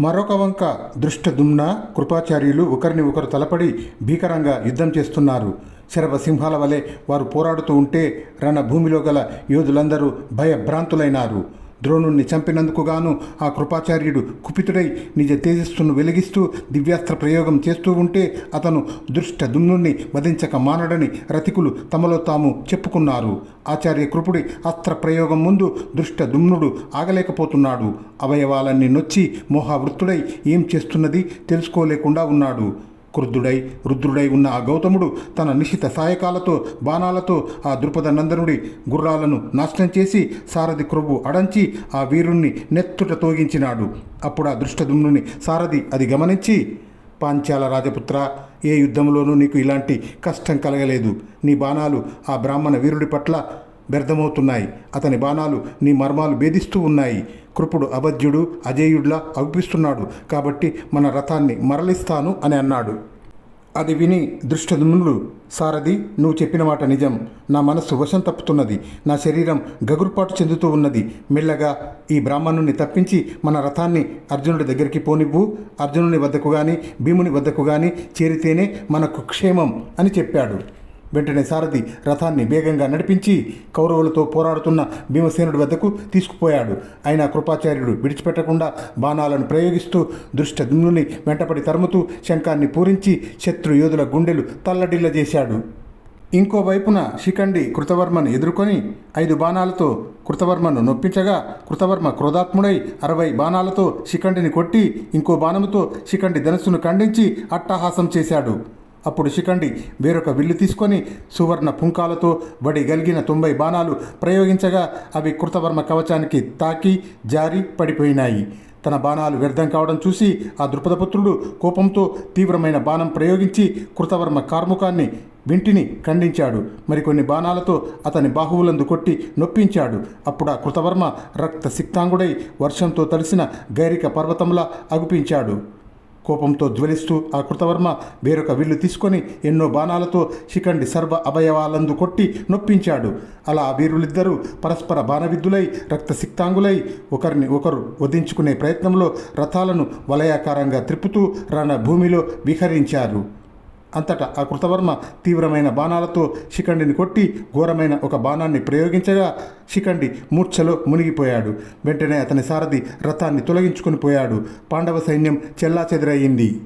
మరొక వంక దృష్టదుమ్న కృపాచార్యులు ఒకరిని ఒకరు తలపడి భీకరంగా యుద్ధం చేస్తున్నారు. శరభసింహాల వలె వారు పోరాడుతూ ఉంటే రణభూమిలో గల యోధులందరూ భయభ్రాంతులైనారు. ద్రోణుణ్ణి చంపినందుకు గాను ఆ కృపాచార్యుడు కుపితుడై నిజ తేజస్సును వెలిగిస్తూ దివ్యాస్త్ర ప్రయోగం చేస్తూ ఉంటే అతను దుష్ట దుమ్నుణ్ణి వధించక మానడని రతికులు తమలో తాము చెప్పుకున్నారు. ఆచార్య కృపుడి అస్త్ర ప్రయోగం ముందు దుష్ట దుమ్నుడు ఆగలేకపోతున్నాడు. అవయవాలన్నీ నొచ్చి మోహావృత్తుడై ఏం చేస్తున్నది తెలుసుకోలేకుండా ఉన్నాడు. క్రుద్ధుడై రుద్రుడై ఉన్న ఆ గౌతముడు తన నిశిత సాయకాలతో బాణాలతో ఆ ద్రుపద నందనుడి గుర్రాలను నాశనం చేసి సారథి క్రొవ్వు అడంచి ఆ వీరుణ్ణి నెత్తుట తోగించినాడు. అప్పుడు ఆ దృష్టదుమ్నుని సారథి అది గమనించి పాంచాల రాజపుత్ర ఏ యుద్ధంలోనూ నీకు ఇలాంటి కష్టం కలగలేదు. నీ బాణాలు ఆ బ్రాహ్మణ వీరుడి పట్ల వ్యర్థమవుతున్నాయి. అతని బాణాలు నీ మర్మాలు భేదిస్తూ ఉన్నాయి. కృపుడు అబద్ధ్యుడు అజేయుడిలా అగుపిస్తున్నాడు కాబట్టి మన రథాన్ని మరలిస్తాను అని అన్నాడు. అది విని దృష్టదుమ్నుడు సారథి నువ్వు చెప్పిన మాట నిజం. నా మనస్సు వశం తప్పుతున్నది. నా శరీరం గగురుపాటు చెందుతూ ఉన్నది. మెల్లగా ఈ బ్రాహ్మణుని తప్పించి మన రథాన్ని అర్జునుడి దగ్గరికి పోనివ్వు. అర్జునుని వద్దకు కానీ భీముని వద్దకు కానీ చేరితేనే మనకు క్షేమం అని చెప్పాడు. వెంటనే సారథి రథాన్ని వేగంగా నడిపించి కౌరవులతో పోరాడుతున్న భీమసేనుడి వద్దకు తీసుకుపోయాడు. ఆయన కృపాచార్యుడు విడిచిపెట్టకుండా బాణాలను ప్రయోగిస్తూ దృష్ట వెంటపడి తరుముతూ శంఖాన్ని పూరించి శత్రు యోధుల గుండెలు తల్లడిల్ల చేశాడు. ఇంకోవైపున శిఖండి కృతవర్మను ఎదుర్కొని ఐదు బాణాలతో కృతవర్మను నొప్పించగా కృతవర్మ క్రోధాత్ముడై అరవై బాణాలతో శిఖండిని కొట్టి ఇంకో బాణముతో శిఖండి ధనస్సును ఖండించి అట్టహాసం చేశాడు. అప్పుడు శిఖండి వేరొక విల్లు తీసుకొని సువర్ణ పుంకాలతో వడి గలిగిన తొంభై బాణాలు ప్రయోగించగా అవి కృతవర్మ కవచానికి తాకి జారి పడిపోయినాయి. తన బాణాలు వ్యర్థం కావడం చూసి ఆ దృపదపుత్రుడు కోపంతో తీవ్రమైన బాణం ప్రయోగించి కృతవర్మ కార్ముకాన్ని వింటిని ఖండించాడు. మరికొన్ని బాణాలతో అతని బాహువులందు కొట్టి నొప్పించాడు. అప్పుడు ఆ కృతవర్మ రక్త సిక్తాంగుడై వర్షంతో తడిసిన గైరిక పర్వతంలా అగుపించాడు. కోపంతో జ్వలిస్తూ ఆ కృతవర్మ వేరొక విల్లు తీసుకొని ఎన్నో బాణాలతో శిఖండి సర్వ అవయవాలందు కొట్టి నొప్పించాడు. అలా వీరులిద్దరూ పరస్పర బాణవిద్దులై రక్తసిక్తాంగులై ఒకరిని ఒకరు వధించుకునే ప్రయత్నంలో రథాలను వలయాకారంగా త్రిప్పుతూ రణ భూమిలో విహరించారు. అంతటా ఆ కృతవర్మ తీవ్రమైన బాణాలతో శిఖండిని కొట్టి ఘోరమైన ఒక బాణాన్ని ప్రయోగించగా శిఖండి మూర్ఛలో మునిగిపోయాడు. వెంటనే అతని సారథి రథాన్ని తొలగించుకొని పోయాడు. పాండవ సైన్యం చెల్లాచెదరయింది